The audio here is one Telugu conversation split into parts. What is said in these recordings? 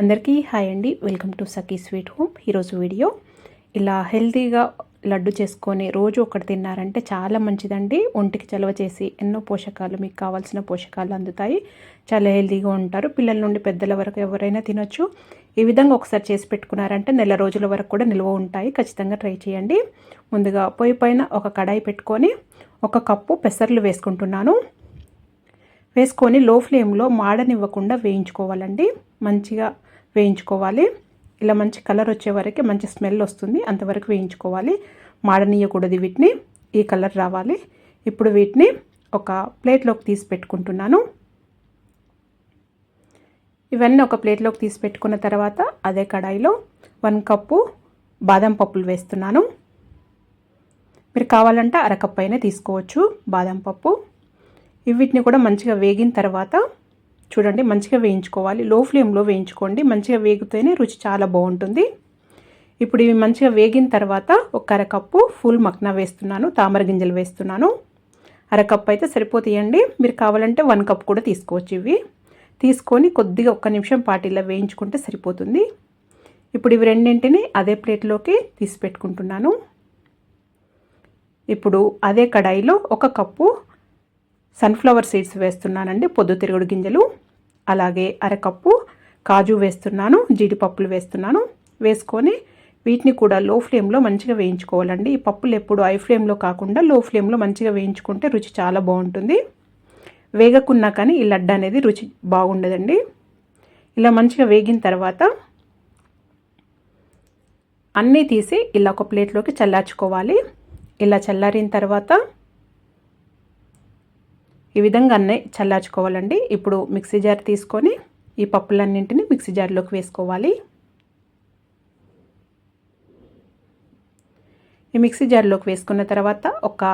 అందరికీ హాయ్ అండి. Welcome to Sakhi sweet home. ఈరోజు వీడియో ఇలా హెల్తీగా లడ్డు చేసుకొని రోజు ఒకటి తిన్నారంటే చాలా మంచిదండి. ఒంటికి చలవ చేసి ఎన్నో పోషకాలు మీకు కావాల్సిన పోషకాలు అందుతాయి. చాలా హెల్తీగా ఉంటారు. పిల్లల నుండి పెద్దల వరకు ఎవరైనా తినొచ్చు. ఈ విధంగా ఒకసారి చేసి పెట్టుకున్నారంటే నెల రోజుల వరకు కూడా నిల్వ ఉంటాయి. ఖచ్చితంగా ట్రై చేయండి. ముందుగా పొయ్యి పైన ఒక కడాయి పెట్టుకొని ఒక కప్పు పెసర్లు వేసుకుంటున్నాను. వేసుకొని లో ఫ్లేమ్లో మాడనివ్వకుండా వేయించుకోవాలండి. మంచిగా వేయించుకోవాలి. ఇలా మంచి కలర్ వచ్చే వరకు మంచి స్మెల్ వస్తుంది. అంతవరకు వేయించుకోవాలి. మాడనీయకూడదు వీటిని. ఈ కలర్ రావాలి. ఇప్పుడు వీటిని ఒక ప్లేట్లోకి తీసి పెట్టుకుంటున్నాను. ఇవన్నీ ఒక ప్లేట్లోకి తీసి పెట్టుకున్న తర్వాత అదే కడాయిలో వన్ కప్పు బాదం పప్పులు వేస్తున్నాను. మీరు కావాలంటే అరకప్పు అయినా తీసుకోవచ్చు. బాదం పప్పు. వీటిని కూడా మంచిగా వేగిన తర్వాత చూడండి మంచిగా వేయించుకోవాలి. లో ఫ్లేమ్లో వేయించుకోండి. మంచిగా వేగితేనే రుచి చాలా బాగుంటుంది. ఇప్పుడు ఇవి మంచిగా వేగిన తర్వాత ఒక అరకప్పు ఫుల్ మక్నా వేస్తున్నాను తామర గింజలు వేస్తున్నాను. అరకప్పు అయితే సరిపోతాయండి. మీరు కావాలంటే వన్ కప్ కూడా తీసుకోవచ్చు ఇవి. తీసుకొని కొద్దిగా ఒక్క నిమిషం పాటు ఇలా వేయించుకుంటే సరిపోతుంది. ఇప్పుడు ఇవి రెండింటిని అదే ప్లేట్లోకి తీసి పెట్టుకుంటున్నాను. ఇప్పుడు అదే కడాయిలో ఒక కప్పు సన్ఫ్లవర్ సీడ్స్ వేస్తున్నానండి పొద్దుతిరుగుడు గింజలు అలాగే అరకప్పు కాజు వేస్తున్నాను జీడిపప్పులు వేస్తున్నాను. వేసుకొని వీటిని కూడా లో ఫ్లేమ్లో మంచిగా వేయించుకోవాలండి. ఈ పప్పులు ఎప్పుడు ఐ ఫ్లేమ్లో కాకుండా లో ఫ్లేమ్లో మంచిగా వేయించుకుంటే రుచి చాలా బాగుంటుంది. వేగకున్నా కానీ ఈ లడ్డు అనేది రుచి బాగుండదండి. ఇలా మంచిగా వేగిన తర్వాత అన్నీ తీసి ఇలా ఒక ప్లేట్లోకి చల్లార్చుకోవాలి. ఇలా చల్లారిన తర్వాత ఈ విధంగా అన్నీ చల్లార్చుకోవాలండి. ఇప్పుడు మిక్సీ జార్ తీసుకొని ఈ పప్పులన్నింటిని మిక్సీ జార్లోకి వేసుకోవాలి. ఈ మిక్సీ జార్లోకి వేసుకున్న తర్వాత ఒక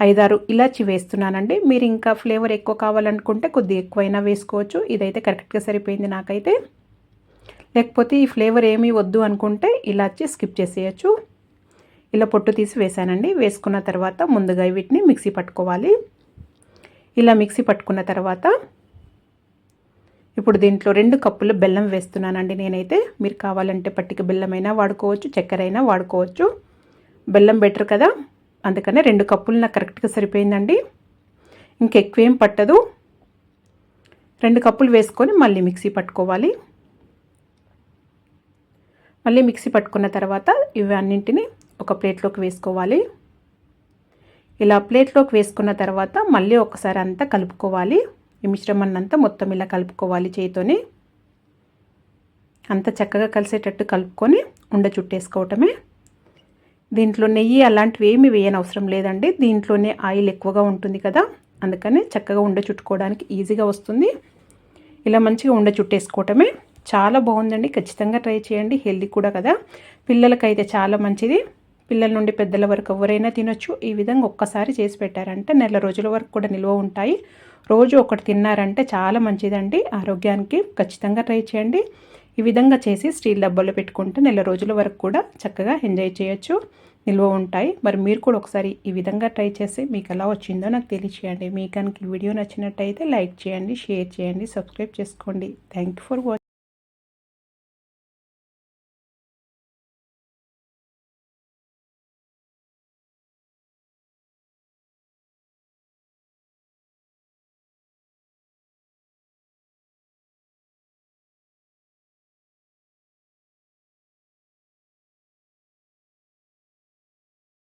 ఐదారు ఇలాచి వేస్తున్నానండి. మీరు ఇంకా ఫ్లేవర్ ఎక్కువ కావాలనుకుంటే కొద్ది ఎక్కువైనా వేసుకోవచ్చు. ఇదైతే కరెక్ట్గా సరిపోయింది నాకైతే. లేకపోతే ఈ ఫ్లేవర్ ఏమీ వద్దు అనుకుంటే ఇలాచి స్కిప్ చేసేయచ్చు. ఇలా పొట్టు తీసి వేసానండి. వేసుకున్న తర్వాత ముందుగా వీటిని మిక్సీ పట్టుకోవాలి. ఇలా మిక్సీ పట్టుకున్న తర్వాత ఇప్పుడు దీంట్లో రెండు కప్పులు బెల్లం వేస్తున్నానండి నేనైతే. మీరు కావాలంటే పట్టిక బెల్లమైనా వాడుకోవచ్చు చక్కెర అయినా వాడుకోవచ్చు. బెల్లం బెటర్ కదా? అందుకనే రెండు కప్పులు నాకు కరెక్ట్గా సరిపోయిందండి. ఇంకెక్కువేం పట్టదు. రెండు కప్పులు వేసుకొని మళ్ళీ మిక్సీ పట్టుకోవాలి. మళ్ళీ మిక్సీ పట్టుకున్న తర్వాత ఇవన్నింటిని ఒక ప్లేట్లోకి వేసుకోవాలి. ఇలా ప్లేట్లోకి వేసుకున్న తర్వాత మళ్ళీ ఒకసారి అంతా కలుపుకోవాలి. ఈ మిశ్రమాన్నంతా మొత్తం ఇలా కలుపుకోవాలి చేయితోనే. అంత చక్కగా కలిసేటట్టు కలుపుకొని ఉండ చుట్టేసుకోవటమే. దీంట్లో నెయ్యి అలాంటివి ఏమి వేయని అవసరం లేదండి. దీంట్లోనే ఆయిల్ ఎక్కువగా ఉంటుంది కదా అందుకని చక్కగా ఉండ చుట్టుకోవడానికి ఈజీగా వస్తుంది. ఇలా మంచిగా ఉండ చుట్టేసుకోవటమే. చాలా బాగుందండి. ఖచ్చితంగా ట్రై చేయండి. హెల్దీ కూడా కదా. పిల్లలకైతే చాలా మంచిది. పిల్లల నుండి పెద్దల వరకు ఎవరైనా తినొచ్చు. ఈ విధంగా ఒక్కసారి చేసి పెట్టారంటే నెల రోజుల వరకు కూడా నిల్వ ఉంటాయి. రోజు ఒకటి తిన్నారంటే చాలా మంచిదండి. ఆరోగ్యానికి ఖచ్చితంగా ట్రై చేయండి. ఈ విధంగా చేసి స్టీల్ డబ్బాలో పెట్టుకుంటే నెల రోజుల వరకు కూడా చక్కగా ఎంజాయ్ చేయొచ్చు. నిల్వ ఉంటాయి. మరి మీరు కూడా ఒకసారి ఈ విధంగా ట్రై చేసి మీకు ఎలా వచ్చిందో నాకు తెలియచేయండి. మీకు కనుక వీడియో నచ్చినట్టయితే లైక్ చేయండి షేర్ చేయండి సబ్స్క్రైబ్ చేసుకోండి. Thank for watching